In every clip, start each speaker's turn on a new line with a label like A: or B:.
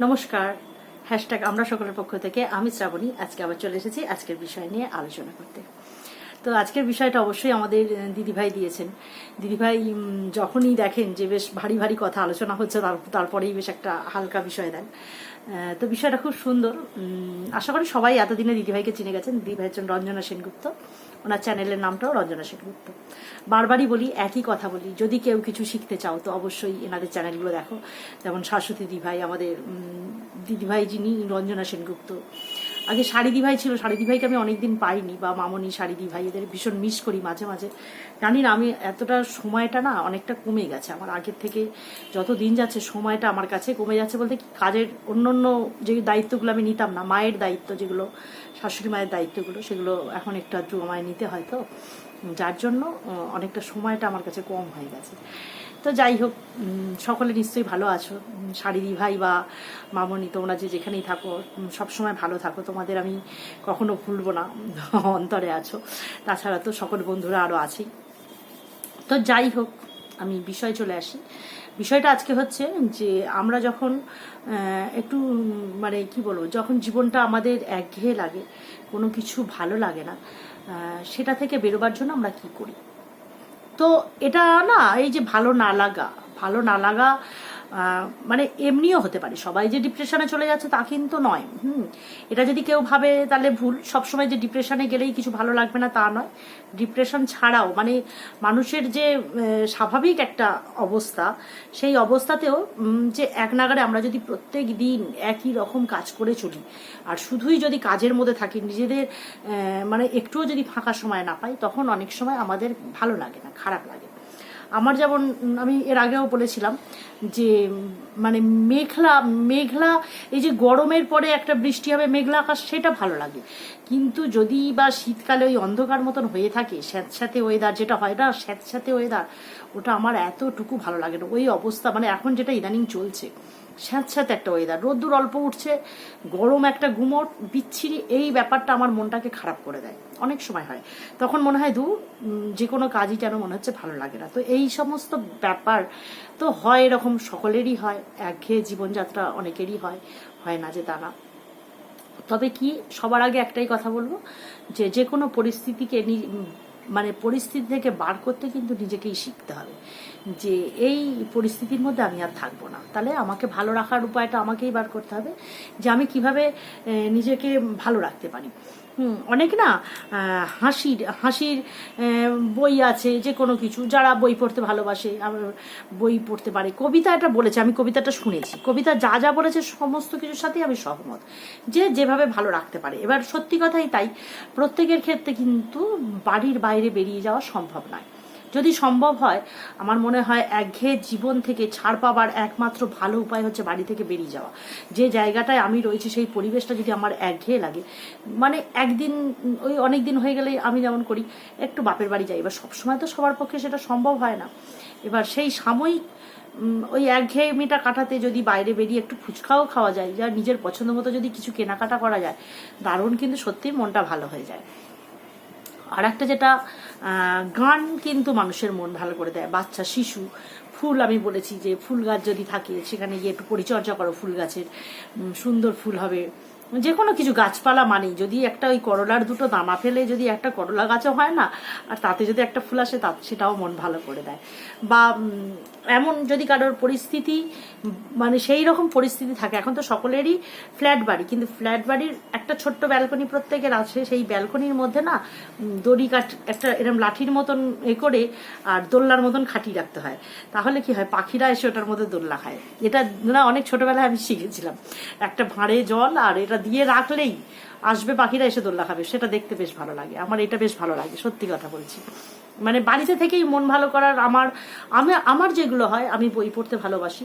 A: নমস্কার। হ্যাশট্যাগ আমরা সকলের পক্ষ থেকে, আমি শ্রাবণী। আজকে আবার চলে এসেছি আজকের বিষয় নিয়ে আলোচনা করতে। তো আজকের বিষয়টা অবশ্যই আমাদের দিদিভাই দিয়েছেন। দিদিভাই যখনই দেখেন যে বেশ ভারী ভারী কথা আলোচনা হচ্ছে, তার- তারপরেই বেশ একটা হালকা বিষয় দেন। তো বিষয়টা খুব সুন্দর। আশা করি সবাই এতদিনে দিদিভাইকে চিনে গেছেন। দিদিভাই হচ্ছেন রঞ্জনা সেনগুপ্ত। ওনার চ্যানেলের নামটাও রঞ্জনা সেনগুপ্ত। বারবারই বলি, একই কথা বলি, যদি কেউ কিছু শিখতে চাও, তো অবশ্যই এনাদের চ্যানেলগুলো দেখো। যেমন শাশ্বতী দিদিভাই আমাদের দিদিভাই যিনি, রঞ্জনা সেনগুপ্ত। আগে শাড়ি দিভাই ছিল শাড়ি দিভাইকে আমি অনেকদিন পাইনি, বা মামনি শাড়ি ভাই এদের ভীষণ মিস করি মাঝে মাঝে। জানি না, আমি এতটা সময়টা না অনেকটা কমে গেছে আমার আগের থেকে। যত দিন যাচ্ছে, সময়টা আমার কাছে কমে যাচ্ছে বলতে কি, কাজের অন্য অন্য যে দায়িত্বগুলো আমি নিতাম না, মায়ের দায়িত্ব যেগুলো, শাশুড়ি মায়ের দায়িত্বগুলো, সেগুলো এখন একটু আধটু আমায় নিতে হয় তো। যার জন্য অনেকটা সময়টা আমার কাছে কম হয়ে গেছে। তো যাই হোক সকলে নিশ্চয়ই ভালো আছো। শাড়ি ভাই বা মামনি, তোমরা যে যেখানেই থাকো সবসময় ভালো থাকো। তোমাদের আমি কখনো ভুলবো না, অন্তরে আছো। তাছাড়া তো সকল বন্ধুরা আরও আছেই। তো যাই হোক, আমি বিষয় চলে আসি। বিষয়টা আজকে হচ্ছে যে, আমরা যখন একটু মানে কি বলব, যখন জীবনটা আমাদের একঘেয়ে লাগে, কোনো কিছু ভালো লাগে না সেটা থেকে বেরোবার জন্য আমরা কি করি? তো এটা না এই যে ভালো না লাগা ভালো না লাগা মানে এমনিও হতে পারে। সবাই যে ডিপ্রেশনে চলে যাচ্ছে তা কিন্তু নয়। হুম, এটা যদি কেউ ভাবে তাহলে ভুল। সবসময় যে ডিপ্রেশনে গেলেই কিছু ভালো লাগবে না তা নয়। ডিপ্রেশন ছাড়াও মানে মানুষের যে স্বাভাবিক একটা অবস্থা, সেই অবস্থাতেও যে এক নাগারে আমরা যদি প্রত্যেক দিন একই রকম কাজ করে চলি, আর শুধুই যদি কাজের মধ্যে থাকি, নিজেদের মানে একটুও যদি ফাঁকা সময় না পাই, তখন অনেক সময় আমাদের ভালো লাগে না, খারাপ লাগে। আমার যেমন, আমি এর আগেও বলেছিলাম যে মানে মেঘলা মেঘলা, এই যে গরমের পরে একটা বৃষ্টি হবে, মেঘলা আকাশ, সেটা ভালো লাগে। কিন্তু যদি বা শীতকালে ওই অন্ধকার মতন হয়ে থাকে, স্যাঁতস্যাঁতে ওয়েদার যেটা হয় না, স্যাঁতস্যাঁতে ওয়েদার ওটা আমার এতটুকু ভালো লাগে না। ওই অবস্থা মানে এখন যেটা ইদানিং চলছে স্যাঁতস্যাঁতে একটা ওয়েদার রোদ্দুর অল্প উঠছে, গরম একটা গুমট বিচ্ছিরি, এই ব্যাপারটা আমার মনটাকে খারাপ করে দেয়। অনেক সময় হয়। তখন মনে হয় দু যে কোনো কাজই যেন মনে হচ্ছে ভালো লাগে না। তো এই সমস্ত ব্যাপার তো হয় এরকম সকলেরই হয়, একঘেয়ে জীবনযাত্রা অনেকেরই হয় হয় না যে তা না তবে কি, সবার আগে একটাই কথা বলব, যে যে কোনো পরিস্থিতিকে মানে পরিস্থিতি থেকে বার করতে কিন্তু নিজেকেই শিখতে হবে যে এই পরিস্থিতির মধ্যে আমি আর থাকব না। তাহলে আমাকে ভালো রাখার উপায়টা আমাকেই বার করতে হবে যে আমি কীভাবে নিজেকে ভালো রাখতে পারি। হুম, অনেক না হাসির হাসির বই আছে যে কোনো কিছু যারা বই পড়তে ভালোবাসে বই পড়তে পারে। কবিতা এটা বলেছে আমি কবিতাটা শুনেছি। কবিতা যা যা বলেছে সমস্ত কিছুর সাথেই আমি সহমত যে যেভাবে ভালো রাখতে পারে। এবার সত্যি কথাই তাই প্রত্যেকের ক্ষেত্রে কিন্তু বাড়ির বাইরে বেরিয়ে যাওয়া সম্ভব নয়। যদি সম্ভব হয়, আমার মনে হয় একঘেয়ে জীবন থেকে ছাড় পাবার একমাত্র ভালো উপায় হচ্ছে বাড়ি থেকে বেরিয়ে যাওয়া। যে জায়গাটায় আমি রয়েছি, সেই পরিবেশটা যদি আমার একঘেয়ে লাগে মানে একদিন, ওই অনেক দিন হয়ে গেলে আমি যেমন করি, একটু বাপের বাড়ি যাই। এবার সবসময় তো সবার পক্ষে সেটা সম্ভব হয় না। এবার সেই সাময়িক ওই একঘেয়েমিটা কাটাতে যদি বাইরে বেরিয়ে একটু ফুচকাও খাওয়া যায়, যা নিজের পছন্দ মতো যদি কিছু কেনাকাটা করা যায়, দারুণ কিন্তু সত্যিই মনটা ভালো হয়ে যায়। আর একটা যেটা গান কিন্তু মানুষের মন ভালো করে দেয়। বাচ্চা, শিশু, ফুল আমি বলেছি যে ফুল গাছ যদি থাকে, সেখানে গিয়ে একটু পরিচর্যা করো ফুল গাছের। সুন্দর ফুল হবে। যে কোনো কিছু, গাছপালা মানেই। যদি একটা ওই করলার দুটো দামা ফেলে যদি একটা করলা গাছও হয় না, আর তাতে যদি একটা ফুল আসে তা, সেটাও মন ভালো করে দেয়। বা এমন যদি কারোর পরিস্থিতি মানে সেই রকম পরিস্থিতি থাকে, এখন তো সকলেরই ফ্ল্যাট বাড়ি, কিন্তু ফ্ল্যাট বাড়ির একটা ছোট্ট ব্যালকনি প্রত্যেকের আছে, সেই ব্যালকনির মধ্যে না দড়ি কাঠ একটা এরকম লাঠির মতন এ করে, আর দোলনার মতন খাটিয়ে রাখতে হয়। তাহলে কি হয়, পাখিরা এসে ওটার মধ্যে দোলনা খায়। এটা না, অনেক ছোটবেলায় আমি শিখেছিলাম। একটা ভাঁড়ে জল আর এটা দিয়ে রাখলেই আসবে পাখিরা এসে দোলনা খাবে। সেটা দেখতে বেশ ভালো লাগে। আমার এটা বেশ ভালো লাগে, সত্যি কথা বলছি। মানে বাড়িতে থেকেই মন ভালো করার আমার, আমি, আমার যেগুলো হয়, আমি বই পড়তে ভালোবাসি।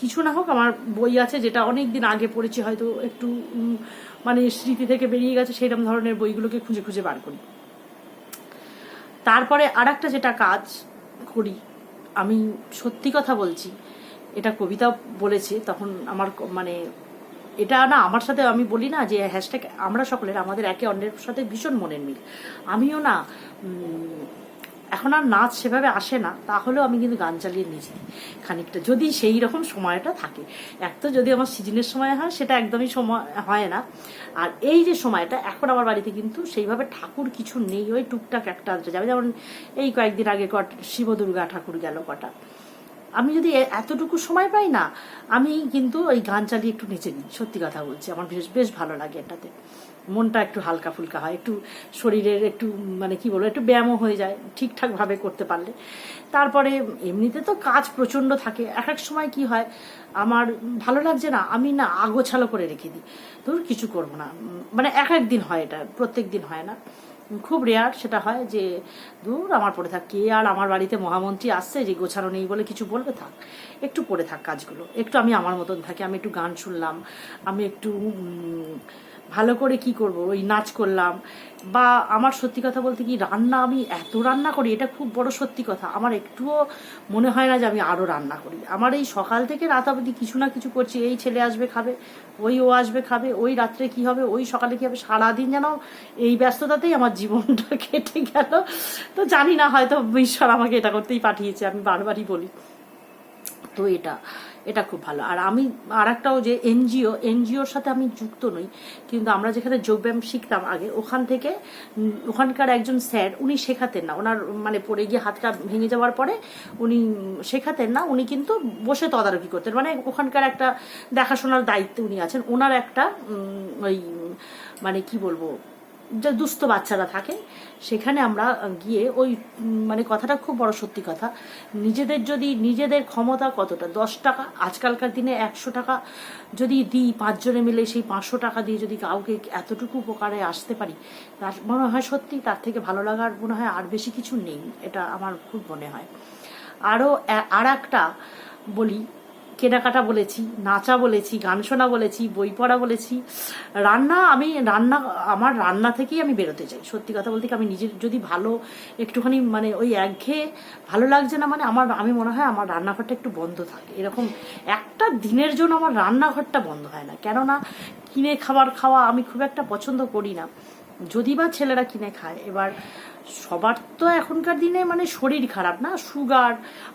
A: কিছু না হোক, আমার বই আছে যেটা অনেক দিন আগে পড়েছি, হয়তো একটু মানে স্মৃতি থেকে বেরিয়ে গেছে সেইরকম ধরনের বইগুলোকে খুঁজে খুঁজে বার করি। তারপরে আর একটা যেটা কাজ করি, আমি সত্যি কথা বলছি, এটা কবিতা বলেছে, তখন আমার মানে এটা না, আমার সাথে আমি বলি না যে হ্যাশট্যাগ আমরা সকলের, আমাদের একে অন্যের সাথে ভীষণ মনের মিল। আমিও না এখন আর নাচ সেভাবে আসে না, তাহলেও আমি কিন্তু গান চালিয়ে নিয়েছি খানিকটা, যদি সেই রকম সময়টা থাকে। এক তো যদি আমার সিজনের সময় হয়, সেটা একদমই সময়, হয় না। আর এই যে সময়টা, এখন আমার বাড়িতে কিন্তু সেইভাবে ঠাকুর কিছু নেই, ওই টুকটাক একটা যাবে যেমন এই কয়েকদিন আগে কট শিব দুর্গা ঠাকুর গেল কটা। আমি যদি এতটুকু সময় পাই না, আমি কিন্তু ওই গান চালিয়ে একটু নেচে নিই। সত্যি কথা বলছি, আমার বেশ বেশ ভালো লাগে এটাতে। মনটা একটু হালকা ফুলকা হয়, একটু শরীরের একটু মানে কি বলব, একটু ব্যায়ামও হয়ে যায় ঠিকঠাক ভাবে করতে পারলে। তারপরে এমনিতে তো কাজ প্রচণ্ড থাকে। এক এক সময় কি হয়, আমার ভালো লাগছে না, আমি না আগোছালো করে রেখে দিই। ধর, কিছু করব না। মানে এক এক দিন হয় এটা, প্রত্যেক দিন হয় না। খুব রেয়ার সেটা হয় যে দূর আমার পড়ে থাক, কে আর আমার বাড়িতে মহামন্ত্রী আসছে যে গোছানো নেই বলে কিছু বলবে? থাক, একটু পড়ে থাক কাজগুলো। একটু আমি আমার মতন থাকি, আমি একটু গান শুনলাম, আমি একটু ভালো করে কি করব? ওই নাচ করলাম। বা আমার সত্যি কথা বলতে কি, রান্না আমি এত রান্না করি, এটা খুব বড় সত্যি কথা। আমার একটুও মনে হয় না যে আমি আরও রান্না করি। আমার এই সকাল থেকে রাত অবধি কিছু না কিছু করছি, এই ছেলে আসবে খাবে, ওই ও আসবে খাবে, ওই রাত্রে কি হবে, ওই সকালে কি হবে, সারাদিন যেন এই ব্যস্ততাতেই আমার জীবনটা কেটে গেল। তো জানি না, হয়তো ঈশ্বর আমাকে এটা করতেই পাঠিয়েছে, আমি বারবারই বলি। তো এটা। এটা খুব ভালো। আর আমি আর একটাও যে এনজিও, এনজিওর সাথে আমি যুক্ত নই, কিন্তু আমরা যেখানে যোগব্যায়াম শিখতাম আগে, ওখান থেকে ওখানকার একজন স্যার, উনি শেখাতেন না। ওনার মানে পড়ে গিয়ে হাতটা ভেঙে যাওয়ার পরে উনি শেখাতেন না, উনি কিন্তু বসে তদারকি করতেন। মানে ওখানকার একটা দেখাশোনার দায়িত্বে উনি আছেন। ওনার একটা ওই মানে কি বলব যে দুস্থ বাচ্চারা থাকে, সেখানে আমরা গিয়ে ওই মানে কথাটা খুব বড় সত্যি কথা। নিজেদের যদি, নিজেদের ক্ষমতা কতটা? দশ টাকা, আজকালকার দিনে একশো টাকা যদি দিই, পাঁচজনে মিলে সেই পাঁচশো টাকা দিয়ে যদি কাউকে এতটুকু উপকারে আসতে পারি, তার মনে হয় সত্যি তার থেকে ভালো লাগার মনে হয় আর বেশি কিছু নেই, এটা আমার খুব মনে হয়। আরও আর একটা বলি কেনাকাটা বলেছি, নাচা বলেছি, গান শোনা বলেছি, বই পড়া বলেছি। রান্না, আমি রান্না, আমার রান্না থেকেই আমি বেরোতে চাই। সত্যি কথা বলতে আমি নিজের যদি ভালো, একটুখানি মানে ওই একঘেয়ে ভালো লাগছে না মানে আমার, আমি মনে হয় আমার রান্নাঘরটা একটু বন্ধ থাকে। এরকম একটা দিনের জন্য আমার রান্নাঘরটা বন্ধ হয় না। কেননা কিনে খাবার খাওয়া আমি খুব একটা পছন্দ করি না। যদি বা ছেলেরা কিনে খায়, এবার সবার তো এখনকার দিনে মানে শরীর খারাপ না? সুগার,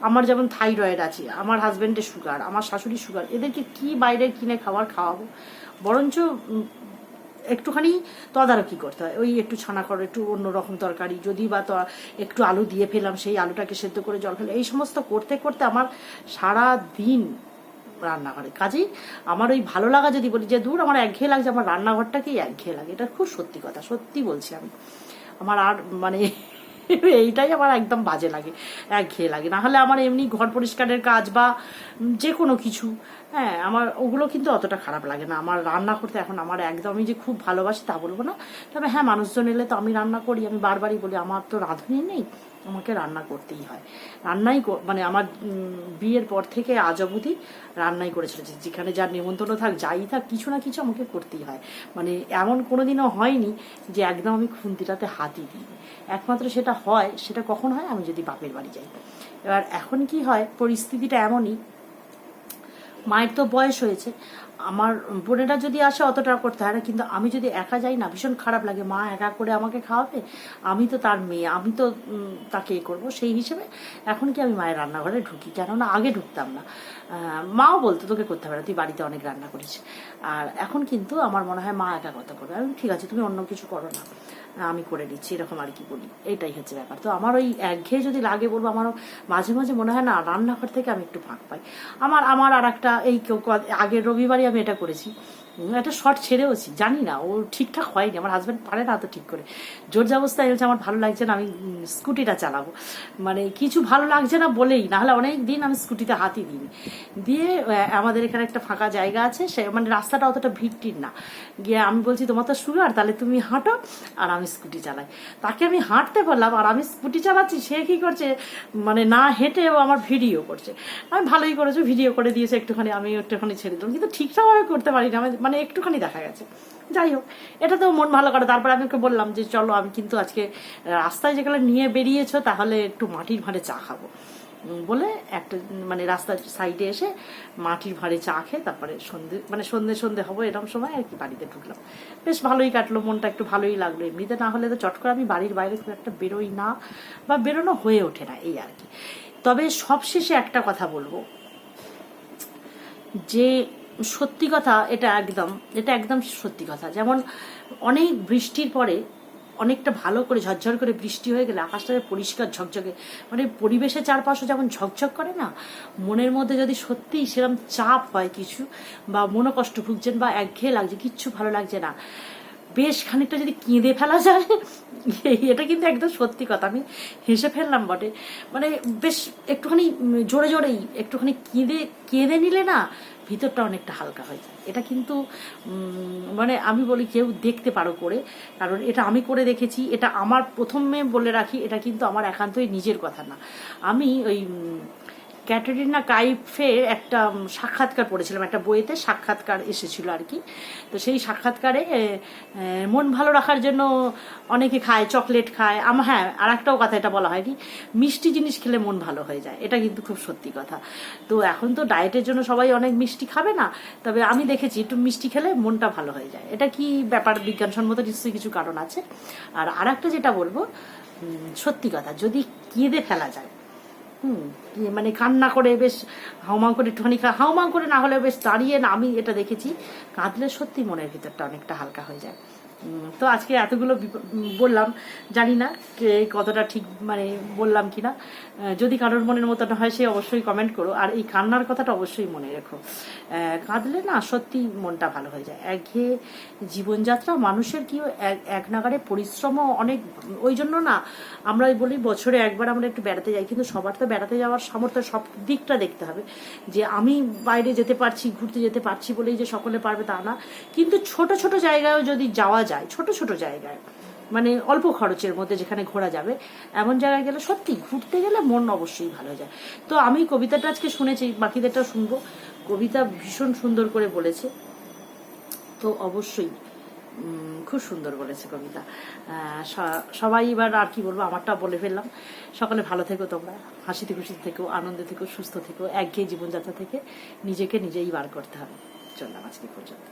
A: আমার যেমন থাইরয়েড আছে, আমার হাজব্যান্ডের সুগার, আমার শাশুড়ির সুগার, এদেরকে কি বাইরে কিনে খাবার খাওয়াবো? বরঞ্চ একটুখানি তদারকি করতে হয়। ওই একটু ছানা করো, একটু অন্যরকম তরকারি, যদি বা একটু আলু দিয়ে ফেলাম, সেই আলুটাকে সেদ্ধ করে জল ফেলে। এই সমস্ত করতে করতে আমার সারা দিন রান্নাঘরে। কাজেই আমার ওই ভালো লাগা যদি বলি, যে দূর, আমার একঘেয়ে লাগছে, আমার রান্নাঘরটাকেই একঘেয়ে লাগে। এটা খুব সত্যি কথা, সত্যি বলছি আমি। আমার আর মানে এইটাই আমার একদম বাজে লাগে একঘেয়ে লাগে। না হলে আমার এমনি ঘর পরিষ্কারের কাজ বা যে কোনো কিছু হ্যাঁ আমার ওগুলো কিন্তু অতটা খারাপ লাগে না। আমার রান্না করতে এখন আমার একদমই যে খুব ভালোবাসি তা বলব না। তবে হ্যাঁ মানুষজন এলে তো আমি রান্না করি, আমি বারবারই বলি, আমার তো রাঁধুনি নেই, আমাকে রান্না করতেই হয়। রান্নাই মানে আমার বিয়ের পর থেকে আজ অবধি রান্নাই করে চলেছে। যেখানে যার নিমন্ত্রণ থাক, যাই থাক, কিছু না কিছু আমাকে করতেই হয়। মানে এমন কোনো দিনও হয়নি যে একদম আমি খুন্তিটাতে হাতই দিই একমাত্র সেটা হয়, সেটা কখন হয়? আমি যদি বাপের বাড়ি যাই। এবার এখন কি হয়, পরিস্থিতিটা এমনই মায়ের তো বয়স হয়েছে। আমার বোনেরা যদি আসে অতটা করতে হয় না, কিন্তু আমি যদি একা যাই না, ভীষণ খারাপ লাগে। মা একা করে আমাকে খাওয়াবে? আমি তো তার মেয়ে, আমি তো তাকে এ করব। সেই হিসেবে এখন কি আমি মায়ের রান্নাঘরে ঢুকি? কেননা আগে ঢুকতাম না। মাও বলতো, তোকে করতে হবে না, তুই বাড়িতে অনেক রান্না করিস। আর এখন কিন্তু আমার মনে হয় মা একা কথা করবে। আমি ঠিক আছে, তুমি অন্য কিছু করো না। আমি করে দিচ্ছি এরকম আর কি বলি। এটাই হচ্ছে ব্যাপার। তো আমার ওই একঘেয়ে যদি লাগে বলব, আমারও মাঝে মাঝে মনে হয়, না, রান্নাঘর থেকে আমি একটু ফাঁক পাই। আমার আমার আর একটা এই আগের রবিবারই আমি এটা করেছি। একটা শর্ট ছেড়েওছি, জানি না, ও ঠিকঠাক হয়নি, আমার হাজব্যান্ড পারে না তো ঠিক করে। জোর অবস্থায় হচ্ছে আমার ভালো লাগছে না, আমি স্কুটিটা চালাবো। মানে কিছু ভালো লাগছে না বলেই, নাহলে অনেক দিন আমি স্কুটিতে হাতই দিইনি। দিয়ে আমাদের এখানে একটা ফাঁকা জায়গা আছে, সে মানে রাস্তাটা অতটা ভিড়টির না। গিয়ে আমি বলছি, তোমার তো সুগার তাহলে তুমি হাঁটো, আর আমি স্কুটি চালাই। তাকে আমি হাঁটতে পারলাম আর আমি স্কুটি চালাচ্ছি, সে কি করছে? মানে না হেঁটেও আমার ভিডিও করছে। আমি, ভালোই করেছ ভিডিও করে দিয়েছে, একটুখানি আমি একটুখানি ছেড়ে দিলাম। কিন্তু ঠিকঠাকভাবে করতে পারি না মানে একটুখানি দেখা গেছে। যাই হোক, এটা তো মন ভালো করে। তারপরে আমি ওকে বললাম যে, চলো, আমি কিন্তু আজকে রাস্তায় যেগুলো নিয়ে বেরিয়েছো, তাহলে একটু মাটির ভাঁড়ে চা খাব। বলে একটা মানে রাস্তার সাইডে এসে মাটির ভারে চা খেয়ে তারপরে সন্ধে মানে সন্ধে সন্ধে হব এরকম সময় আর কি বাড়িতে ঢুকলাম। বেশ ভালোই কাটলো, মনটা একটু ভালোই লাগল। এমনিতে না হলে তো চট করে আমি বাড়ির বাইরে খুব একটা বেরোই না বা বেরোনো হয়ে ওঠে না, এই আর কি। তবে সবশেষে একটা কথা বলব। যে সত্যি কথা, এটা একদম এটা একদম সত্যি কথা। যেমন অনেক বৃষ্টির পরে অনেকটা ভালো করে ঝরঝর করে বৃষ্টি হয়ে গেলে আকাশটা পরিষ্কার ঝকঝকে মানে পরিবেশের চারপাশে যেমন ঝকঝক করে না, মনের মধ্যে যদি সত্যিই সেরকম চাপ হয় কিছু বা মনোকষ্ট ভুগছেন বা একঘেয়ে লাগছে, কিচ্ছু ভালো লাগছে না, বেশ খানিকটা যদি কেঁদে ফেলা যায়, এটা কিন্তু একদম সত্যি কথা। আমি হেসে ফেললাম বটে। মানে বেশ একটুখানি জোরে জোরেই একটুখানি কেঁদে কেঁদে নিলে না ভিতরটা অনেকটা হালকা হয়ে যায়। এটা কিন্তু মানে আমি বলি কেউ দেখতে পারো করে, কারণ এটা আমি করে দেখেছি, এটা আমার প্রথমে বলে রাখি, এটা কিন্তু আমার একান্তই নিজের কথা না। আমি ওই ক্যাটারিনা কাইফের একটা সাক্ষাৎকার পড়েছিলাম, একটা বইতে সাক্ষাৎকার এসেছিল আর কি। তো সেই সাক্ষাৎকারে মন ভালো রাখার জন্য অনেকে খায়, চকলেট খায়। আমার হ্যাঁ আর একটাও কথা এটা বলা হয়নি মিষ্টি জিনিস খেলে মন ভালো হয়ে যায়। এটা কিন্তু খুব সত্যি কথা। তো এখন তো ডায়েটের জন্য সবাই অনেক মিষ্টি খাবে না, তবে আমি দেখেছি একটু মিষ্টি খেলে মনটা ভালো হয়ে যায়। এটা কি ব্যাপার? বিজ্ঞানসম্মত নিশ্চয়ই কিছু কারণ আছে। আর আর একটা যেটা বলব সত্যি কথা, যদি কেঁদে ফেলা যায় হুম মানে কান্না করে বেশ হাওমাং করে, একটুখানি হাউমাউ করে না হলে বেশ দাঁড়িয়ে না, আমি এটা দেখেছি। কাঁদলে সত্যি মনের ভিতরটা অনেকটা হালকা হয়ে যায়। তো আজকে এতগুলো বললাম জানি না কে কতটা ঠিক মানে বললাম কিনা। আহ, যদি কারোর মনের মতো না হয় সে অবশ্যই কমেন্ট করো। আর এই কান্নার কথাটা অবশ্যই মনে রেখো। কাঁদলে না সত্যি মনটা ভালো হয়ে যায়। একঘেয়ে জীবনযাত্রা মানুষের কি এক- এক নাগারে পরিশ্রমও অনেক ওই জন্য না আমরা বলি বছরে একবার আমরা একটু বেড়াতে যাই কিন্তু সবার তো বেড়াতে যাওয়ার সামর্থ্য সব দিকটা দেখতে হবে। যে আমি বাইরে যেতে পারছি ঘুরতে যেতে পারছি বলেই যে সকলে পারবে তা না। কিন্তু ছোট ছোট জায়গায়ও যদি যাওয়া যায়, ছোট ছোট জায়গায়। মানে অল্প খরচের মধ্যে যেখানে ঘোরা যাবে, এমন জায়গায় গেলে সত্যি ঘুরতে গেলে মন অবশ্যই ভালো যায়। তো আমি কবিতাটা আজকে শুনেছি বাকিদেরটা শুনব। কবিতা ভীষণ সুন্দর করে বলেছে। তো অবশ্যই খুব সুন্দর বলেছে কবিতা। সবাই এবার আর কি বলব, আমারটা বলে ফেললাম। সকালে ভালো থেকো তোমরা, হাসিতে খুশিতে থেকো, আনন্দে থেকো, সুস্থ থেকো, একঘেয়ে জীবনযাত্রা থেকে নিজেকে নিজেই বার করতে হবে। চললাম আজকে পর্যন্ত।